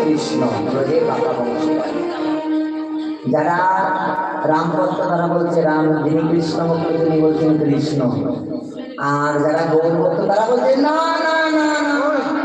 শ্রীকৃষ্ণ ব্রজের বাবা বংশধর যারা রাম তারা বলছে রাম যিনি কৃষ্ণ ভক্ত তিনি বলছেন কৃষ্ণ। আর যারা গৌর ভক্ত তারা বলছে না না না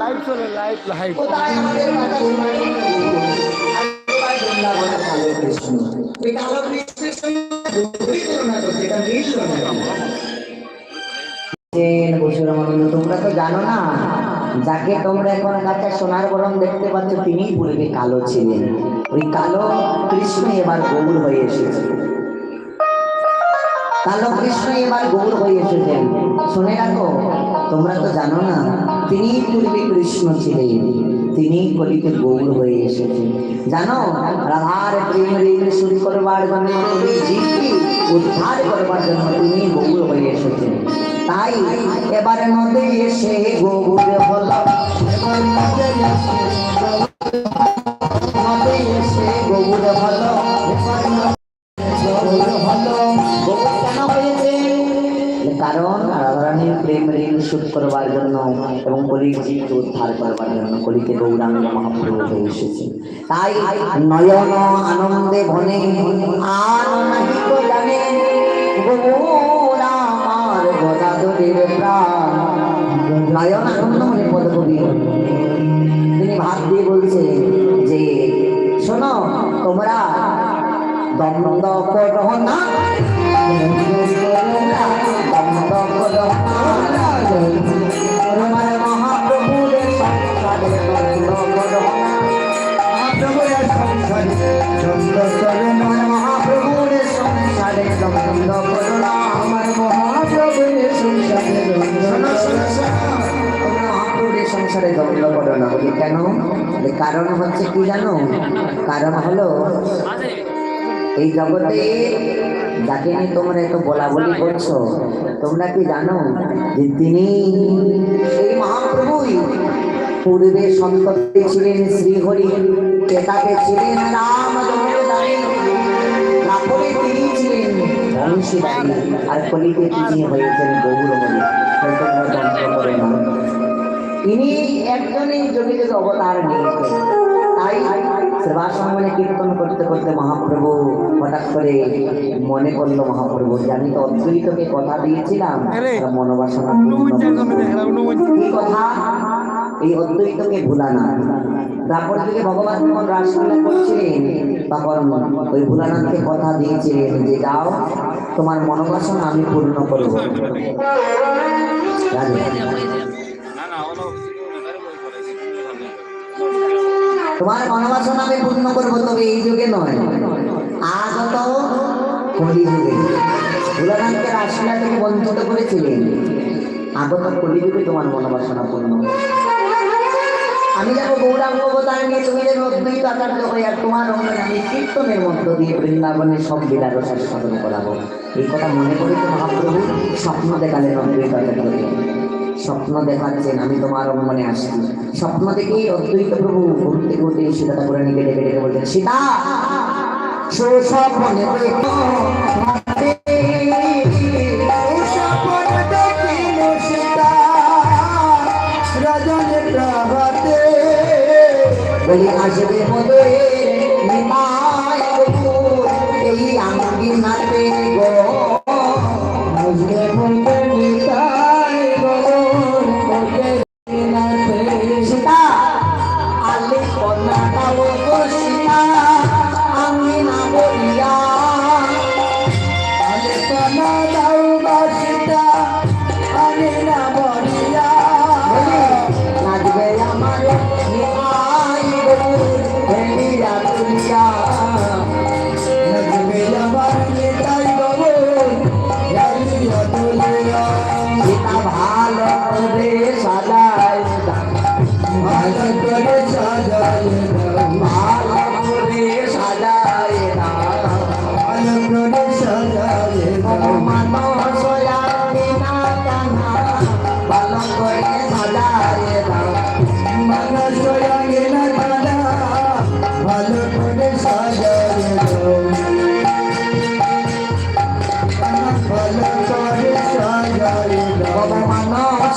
লাইভ চলে লাইভ লাইভ কোথায় আমাদের কথা শুনবে? একেবারে বৃন্দাবনে কালো কৃষ্ণ। কালো কৃষ্ণের সঙ্গে তুলনা করছে, এটা কৃষ্ণ তোমরা তো জানো না, যাকে তোমরা এখন কাছে সোনার বরং দেখতে পাচ্ছ তিনি পূর্বে কালো ছিলেন ওই কালো কৃষ্ণ এবার গৌর হয়ে এসেছে। কালো কৃষ্ণ এবার গৌর হয়ে এসেছেন শুনে রাখো, তোমরা তো জানো না তিনি পূর্বে কৃষ্ণ ছিলেন তিনি কলিতে গৌর হয়ে এসেছেন জানো, রাধার প্রেম ঋণ শুরু করবার জন্য উদ্ধার করবার জন্য তিনি গৌর হয়ে এসেছেন। তাই এবার নদী এসে গৌর হল এবার নদী এসে নদী এসে গৌর হল এবার নদী কারণ রাধারানীর প্রেম ঋণ শোধ করবার জন্য এবং কলির উদ্ধার করবার জন্য কলিতে গৌরাঙ্গ মহাপ্রভু এসেছে। তাই নয়ন আনন্দে ভনে, আর গৌর গদাধরের প্রাণ। তিনি ভাত দিয়ে বলছে যে শোনো তোমরা দ্বন্দ্ব না সংসারে দ্বন্দ্ব করো না, বলি কেন? কারণ হচ্ছে কি জানো? কারণ হলো এই জগতে যাকে নিয়ে তোমরা এত বলা বলি করছ, তোমরা কি জানো যে তিনি সেই মহাপ্রভুই? পূর্বে সম্পত্তি ছিলেন শ্রীহরি, ক্রেতাকে ছিলেন রাম ছিলেন আর কলিতে তিনি হয়েছেন গৌরবলী তোমরা যন্ত্র করে না। তিনি একজনই যোগে অবতার নিয়েছেন। তাই সেবা সম্মানে কীর্তন করতে করতে মহাপ্রভু হঠাৎ করে মনে করল মহাপ্রভু যে আমি তো অদ্বৈতকে কথা দিয়েছিলাম মনোবাসনা কথা এই অদ্বৈতকে ভুলানা। তারপর থেকে ভগবান যখন রাসলীলা করছিলেন তখন ওই ভোলানাথকে কথা দিয়েছিলেন যে যাও তোমার মনোবাসনা আমি পূর্ণ করব। তোমার মনোবাসনা আমি পূর্ণ করব তবে এই যুগে নয়। আগত কলি যুগে ভোলানাথকে রাসলীলা থেকে বঞ্চিত করেছিলেন আগত কলি যুগে তোমার মনোবাসনা পূর্ণ। আমি যাব গৌরাঙ্গ অবতার নিয়ে তুমি যাবে অদ্বৈত আচার্য হয়ে আর তোমার অঙ্গনে আমি কীর্তনের মধ্য দিয়ে বৃন্দাবনের সব লীলা রসার সাধন করাবো। এই কথা মনে করেছে মহাপ্রভু স্বপ্ন দেখালেন অদ্বৈত স্বপ্ন দেখাচ্ছেন আমি তোমার অঙ্গনে আসছি স্বপ্ন দেখেই অদ্বৈত প্রভু ঘুরতে ঘুরতে সীতা ঠাকুরা নিকে ডেকে ডেকে বলছেন সীতা সুস্বপ্নে দেখো আসবে মধুরে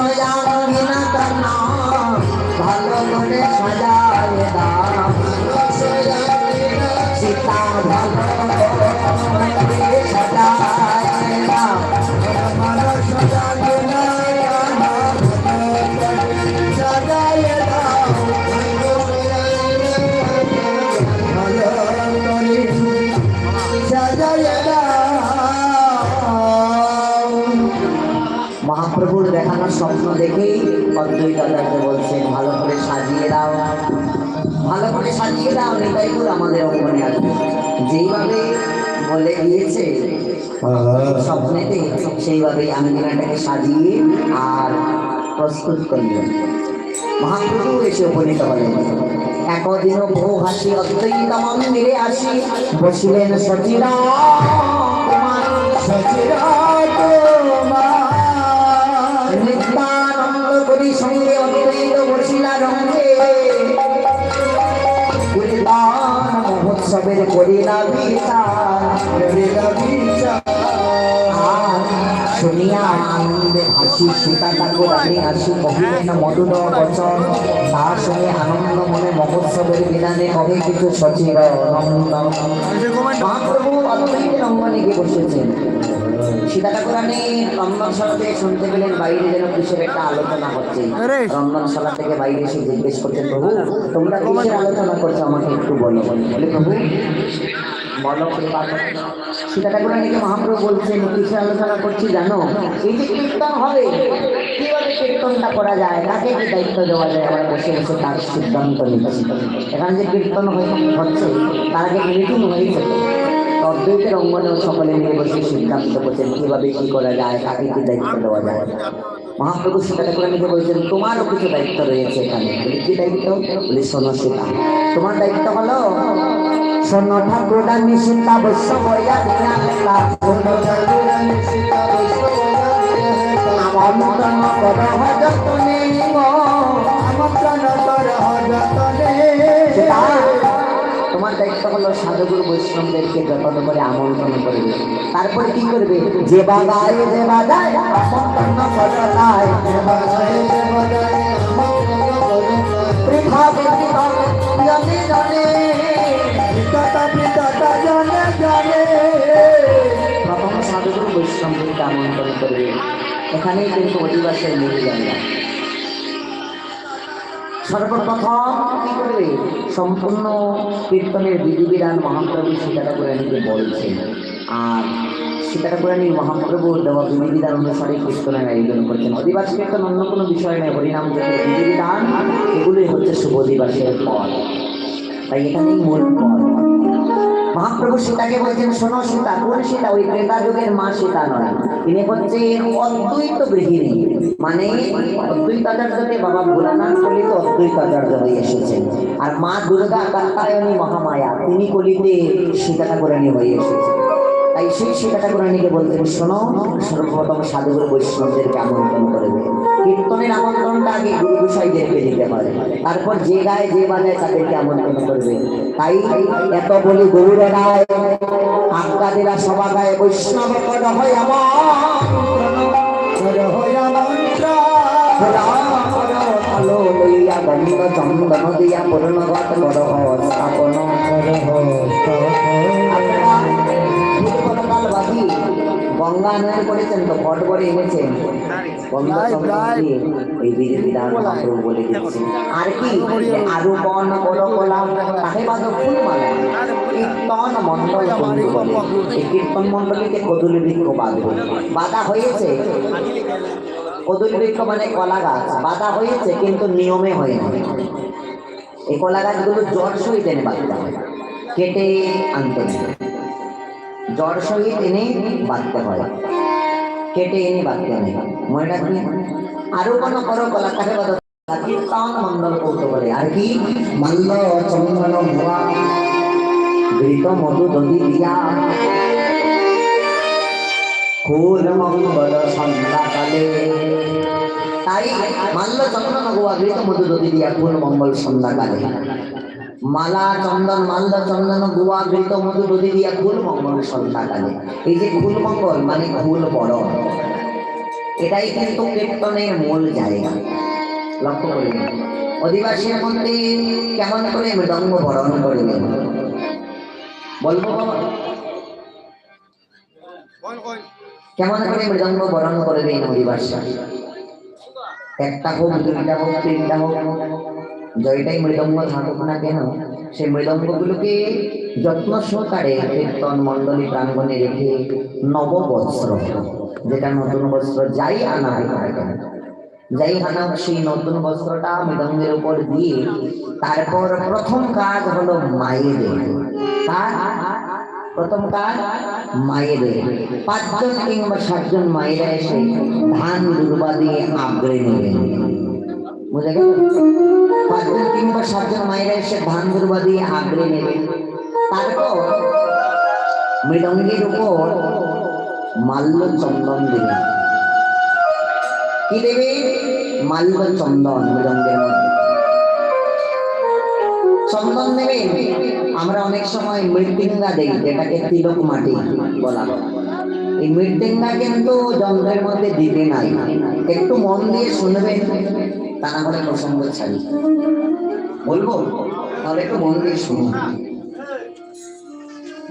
মানস জানা কান্না ভালো মহাপ্রভুর দেখানো স্বপ্ন দেখেই অদ্বৈত আচার্য বলছেন, ভালো করে সাজিয়ে দাও। ভালো করে সাজিয়ে দাও নিতাইপুর আমাদের অঙ্গনে আসবে যেইভাবে বলে গিয়েছে স্বপ্নেতে সেইভাবেই আঙ্গিনাটাকে সাজিয়ে আর প্রস্তুত করলেন। মহাপ্রভু এসে উপনীত হলেন। একদিন বহু হাসি অদ্বৈত মন্দিরে আসি। বসিলেন সচিরা সচিরা নিত্যানন্দ সঙ্গে অদ্বৈত বসিলা রঙ্গে মহোৎসবের করিলা বিচার শুনিয়া আনন্দে হাসি সীতা তার সঙ্গে আনন্দ মনে মহোৎসবের বিধানে কবে কিছু নন্দন মহাপ্রভু অঙ্গনে বসেছেন। সীতা ঠাকুরানি রন্ধনশালা থেকে শুনতে পেলেন বাইরে যেন কিসের একটা আলোচনা হচ্ছে! রন্ধনশালা থেকে বাইরে এসে জিজ্ঞেস করছেন প্রভু তোমরা কিসের আলোচনা করছ আমাকে একটু বলো। বলে প্রভু। সীতা ঠাকুরানিকে মহাপ্রভু বলছেন কিসের আলোচনা করছি জানো? এই যে কীর্তন হবে কীভাবে কীর্তনটা করা যায় কাকে কি দায়িত্ব দেওয়া যায় আমরা বসে বসে তার সিদ্ধান্ত নিচ্ছি। এখানে যে কীর্তন হয়ে- হচ্ছে তার আগে মিটিং হয়েছে। অদ্বৈতের অঙ্গনেও সকলে মিলে বসে সিদ্ধান্ত করছেন কীভাবে কি করা যায় কাকে কি দায়িত্ব দেওয়া যায় মহাপ্রভু সীতা ঠাকুরানিকে বলছেন তোমারও কিছু দায়িত্ব রয়েছে এখানে বলি, দায়িত্ব বলি শোনো সীতা তোমার দায়িত্ব হলো শোনো ঠাকুরানি সীতা বৈশ্য। আমন্ত্রণ কর কর তোমার দায়িত্ব হলো সাধুগুরু বৈষ্ণবদেরকে যতন করে আমন্ত্রণ করবে তারপরে কি করবে? যে বাগায় যে বাজায় যে বাগায় যে বাজায় আমন্ত্রণ সজায়। পৃথা ব্যতীত জনে জনে পিতাটা পিতাটা জনে জনে। প্রথম সাধুগুরু বৈষ্ণবদেরকে আমন্ত্রণ করবে। এখানেই কিন্তু অধিবাসের মিল না সর্বপ্রথম কি করে সম্পূর্ণ কীর্তনের বিধিবিধান মহাপ্রভু সীতা ঠাকুরানীকে বলছেন? আর সীতা মহাপ্রভু দেওয়া বিধিবিধান অনুসারে কীর্তনের আয়োজন করছেন। অধিবাস কীর্তন অন্য কোনো বিষয় নেই, হরিনাম যুগের বিধিবিধান, এগুলোই হচ্ছে শুভ অধিবাসের পর তাই এখানেই মূল পদ মহাপ্রভু সীতাকে বলছেন, শোনো সীতা, কোন সীতা? ওই ত্রেতা যুগের মা সীতা নয়। তিনি হচ্ছে অদ্বৈত গৃহিণী। মানে অদ্বৈত আচার্যকে বাবা ভোলানাথ কলিতে অদ্বৈত আচার্য হয়ে এসেছেন। আর মা দুর্গা কাত্তায়নী মহামায়া, তিনি কলিতে সীতা ঠাকুরানী হয়ে এসেছেন। তাই সেই সীতা ঠাকুরানীকে বলতেন শোনো সর্বপ্রথম সাধুগুরু বৈষ্ণবদেরকে আমন্ত্রণ করবে কীর্তনের আমন্ত্রণটা আগে গুরু গোসাইদেরকে দিতে পারে। তারপর যে গায়ে যে বাজায় তাদেরকে আমন্ত্রণ করবে তাই এত বলি গরুর রায় আজ্ঞাদিরা সভা গায়ে বৈষ্ণব পদ হয় পদ হয় চন্দন দিয়া পূর্ণগত বড় স্থাপন গঙ্গা করেছেন তো ঘট করে এনেছেন। এই বলে আর কি তাহে বাদ ফুল মালা কীর্তন মন্ডল এই কীর্তন মন্ডলীতে কদুলি বৃক্ষ বাঁধবে। বাধা হয়েছে। কদুলি বৃক্ষ মানে কলা গাছ। বাধা হয়েছে কিন্তু নিয়মে হয় না এই কলা গাছগুলো জ্বর সহিত এনে বাঁধতে হয়। কেটে আনতে জ্বর সহিত এনে বাঁধতে হয়। কেটে এনে বাঁধতে নেই মনে রাখবেন আরও কোনো বড় কলাকারে বাদ কীর্তন মন্ডল করতে বলে আর কি? মল্ল চন্দন ভুয়া। ঘৃত মধু দধি দিয়া। ফুল মঙ্গল সন্ধ্যাকালে। তাই মাল্য চন্দন গোয়া ঘৃত মধু দধি দিয়া ফুল মঙ্গল সন্ধ্যাকালে। মালা চন্দন, মালদা চন্দন, গুয়া ঘৃত মধু দধি দিয়া ফুল মঙ্গল সন্ধ্যাকালে। এই যে ফুল মঙ্গল মানে ফুল বড় এটাই কিন্তু কীর্তনের মূল জায়গা। লক্ষ্য করবেন অধিবাসীর মধ্যে কেমন করে মৃদঙ্গ বরণ করবেন বলব? কেমন করে মৃদঙ্গ বরণ করবেন অধিবাসী? একটা হোক, দুইটা হোক, তিনটা হোক। জয়টাই মৃদঙ্গ থাকুক না কেন? সেই মৃদঙ্গগুলোকে যত্ন সহকারে কীর্তন, মণ্ডলী প্রাঙ্গণে রেখে নব বস্ত্র যেটা নতুন বস্ত্র যাই আনা হয় যাই আনা সেই নতুন বস্ত্রটা মৃদঙ্গের উপর দিয়ে তারপর প্রথম কাজ হলো মায়েদের কাজ প্রথম কাজ মায়েদের পাঁচজন কিংবা সাতজন মায়েরা এসে ধান দুর্বা দিয়ে আগ্রে নেবেন বুঝে গেল? পাঁচজন কিংবা সাতজন মায়েরা এসে দুর্বা দিয়ে আগ্রে নেবেন তারপর মৃদঙ্গের উপর মাল্য চন্দন দেবে। কি দেবে? মাল্য চন্দন মৃদঙ্গের চন্দন দেবে। আমরা অনেক সময় মৃত্যুঙ্গা দেই যেটাকে তিলক মাটি বলা হয়। এই মৃত্যুঙ্গা কিন্তু যন্ত্রের মধ্যে দিতে নাই। একটু মন দিয়ে শুনবেন। তা না হলে প্রসঙ্গ ছাড়ি। বলব? তাহলে একটু মন দিয়ে শুনুন।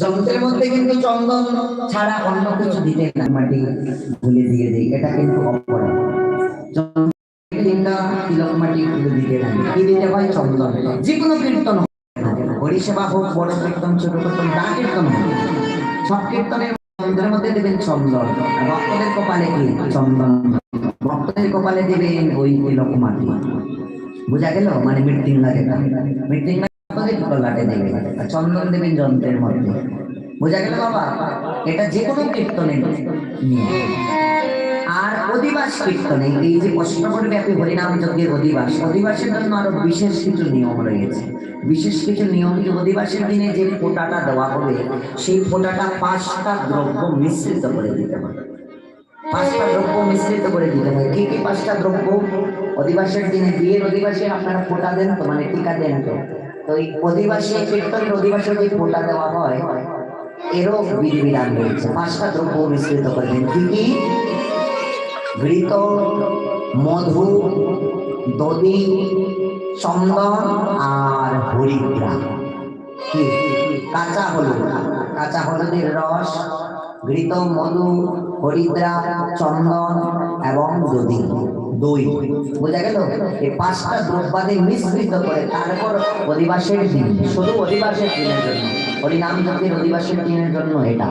যন্ত্রের মধ্যে কিন্তু চন্দন ছাড়া অন্য কিছু দিতে না, মাটি ভুলে দিয়ে দিই, এটা কিন্তু অপরাধ। সব কীর্তনের যন্ত্রের মধ্যে দেবেন চন্দন কপালে কি? চন্দন। কপালে দেবেন ওই মাটি বোঝা গেল? মানে চন্দন দেবেন যন্ত্রের মধ্যে। বোঝা গেল বাবা? এটা যে কোনো কীর্তনে আর অধিবাস কীর্তনে, এই যে অষ্টমর ব্যাপী হরিনাম যজ্ঞের অধিবাস, অধিবাসের জন্য আরও বিশেষ কিছু নিয়ম রয়েছে। বিশেষ কিছু নিয়ম কি অধিবাসের দিনে যে ফোঁটাটা দেওয়া হবে, সেই ফোঁটাটা পাঁচটা দ্রব্য মিশ্রিত করে দিতে হবে। পাঁচটা দ্রব্য মিশ্রিত করে দিতে হয় কি কি পাঁচটা দ্রব্য? অধিবাসের দিনে বিয়ের অধিবাসী আপনারা ফোঁটা দেন তো মানে টিকা দেন তো। তো এই অধিবাসী, কীর্তনের অধিবাসে যে ফোঁটা দেওয়া হয়, এরও বিধিবিধান রয়েছে। পাঁচটা দ্রব্য মিশ্রিত করবেন কি কি? ঘৃত, মধু, দধি চন্দন আর হরিদ্রা কাঁচা হলুদ। কাঁচা হলুদের রস, ঘৃত মধু হরিদ্রা চন্দন এবং দধি দই। বোঝা গেল? এই পাঁচটা দ্রব্যাদি মিশ্রিত করে তারপর অধিবাসের দিন। শুধু অধিবাসের দিনের জন্য। হরিনাম যজ্ঞের অধিবাসের দিনের জন্য এটা।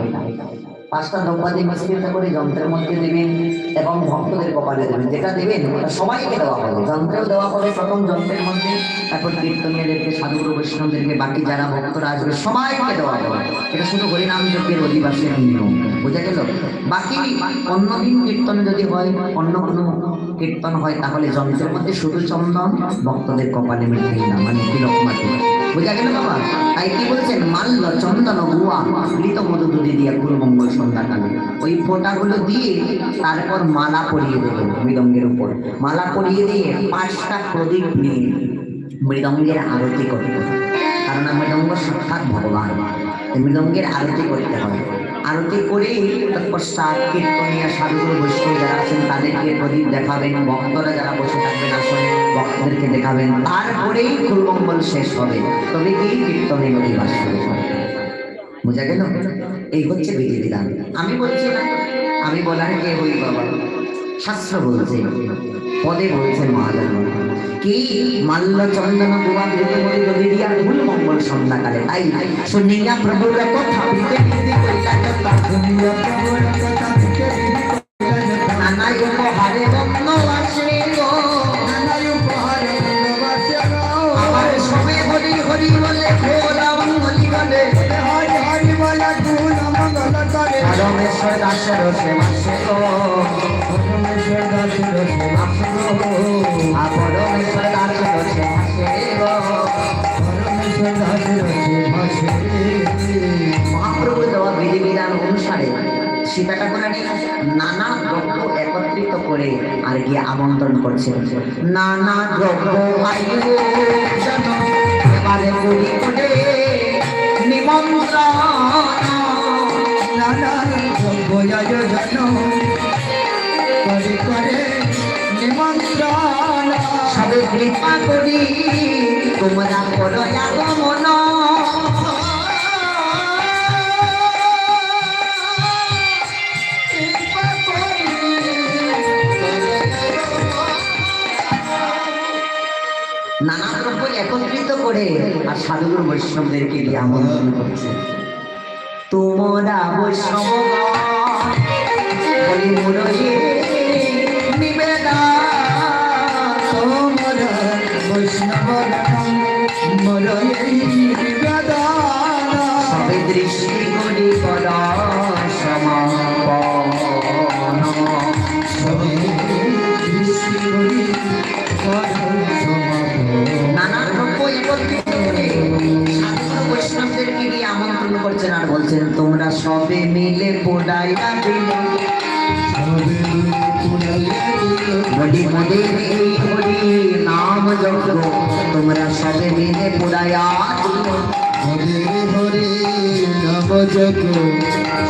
পাঁচটা দ্রব্যাদি মিশ্রিত করে যন্ত্রের মধ্যে দেবেন এবং ভক্তদের কপালে দেবেন। যেটা দেবেন, ওটা সবাইকে দেওয়া হবে। যন্ত্রেও দেওয়া হবে প্রথম যন্ত্রের মধ্যে। তারপর কীর্তনীয়দেরকে সাধুগুরু বৈষ্ণবদেরকে, বাকি যারা ভক্তরা আসবে, সবাইকে দেওয়া হবে। এটা শুধু হরিনাম যজ্ঞের অধিবাসের নিয়ম। বোঝা গেল? বাকি অন্য দিন কীর্তন যদি হয়, অন্য কোনো কীর্তন হয়, তাহলে যন্ত্রের মধ্যে শুধু চন্দন, ভক্তদের কপালে মিলবে না। মানে তিলক মাটি। বোঝা গেল বাবা তাই কি বলছেন মাল্য চন্দন গুয়া মৃত মধু দুধে দিয়ে গুরুমঙ্গল ওই ফোঁটাগুলো দিয়ে তারপর মালা পরিয়ে দেবেন মৃদঙ্গের উপর। মালা পরিয়ে দিয়ে পাঁচটা প্রদীপ নিয়ে মৃদঙ্গের আরতি করতে কারণ মৃদঙ্গ সাক্ষাৎ ভগবান। মৃদঙ্গের আরতি করতে হবে। আরতি করে তৎপশ্চাৎ কীর্তনীয় সাধুগুরু বৈষ্ণব যারা আছেন, তাদেরকে প্রদীপ দেখাবেন, ভক্তরা যারা বসে থাকবেন আসলে ভক্তদেরকে দেখাবেন। তারপরেই ফুলমঙ্গল শেষ হবে। তবে কি কীর্তনের অধিবাস শুরু হবে? বোঝা গেল? এই হচ্ছে বিধিবিধান। আমি বলছি না, আমি বলার কে হই বাবা? শাস্ত্র বলছে, পদে বলছেন মহাজন। কি? মাল্য চন্দন দুয়া ধুতে বলে যদি দিয়া মঙ্গল সন্ধ্যাকালে। তাই শুনিয়া প্রভুর কথা পিতে পিতে কইলা কথা শুনিয়া প্রভুর কথা পিতে পিতে নানাই উপহারে বন্ধ আসে গো। নানাই উপহারে বন্ধ আসে গো। আমার সবে হরি হরি বলে ভোলা মঙ্গলি বলে। হরি হরি বলে ভোলা মঙ্গল করে পরমেশ্বর দাসের সে মাসে গো। পরমেশ্বর দাসের সে মাসে গো। সীতাটা নানা দ্রব্য একত্রিত করে আর গিয়ে আমন্ত্রণ করছে। নানা দ্রব্য সবে কৃপা করি, তোমরা করো নানা দ্রব্য একত্রিত করে আর সাধুগুরু বৈষ্ণবদেরকে দিয়ে আমন্ত্রণ করছে। তোমরা বৈষ্ণব করে আর বলছেন তোমরা সবে মিলে পোড়াইয়া দিলে দিল হরি নাম যজ্ঞ তোমরা সবে মিলে পোড়াইয়া দিলে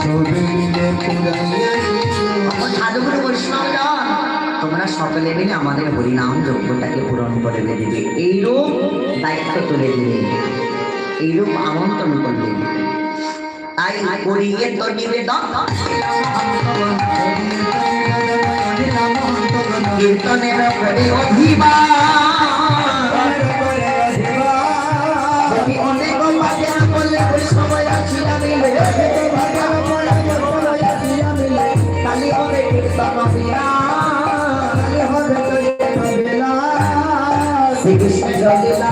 সবে মিলে পুরাইয়া তখন সাধুগুরু তোমরা সকলে মিলে আমাদের হরিনাম যজ্ঞটাকে পূরণ করে দেবে। এইরূপ দায়িত্ব তুলে দিলেন এইরূপ আমন্ত্রণ করলেন তাই করিয়ে তো নিবেদন কীর্তনের করে অনেক বৈষ্ণব আছি আমি। Se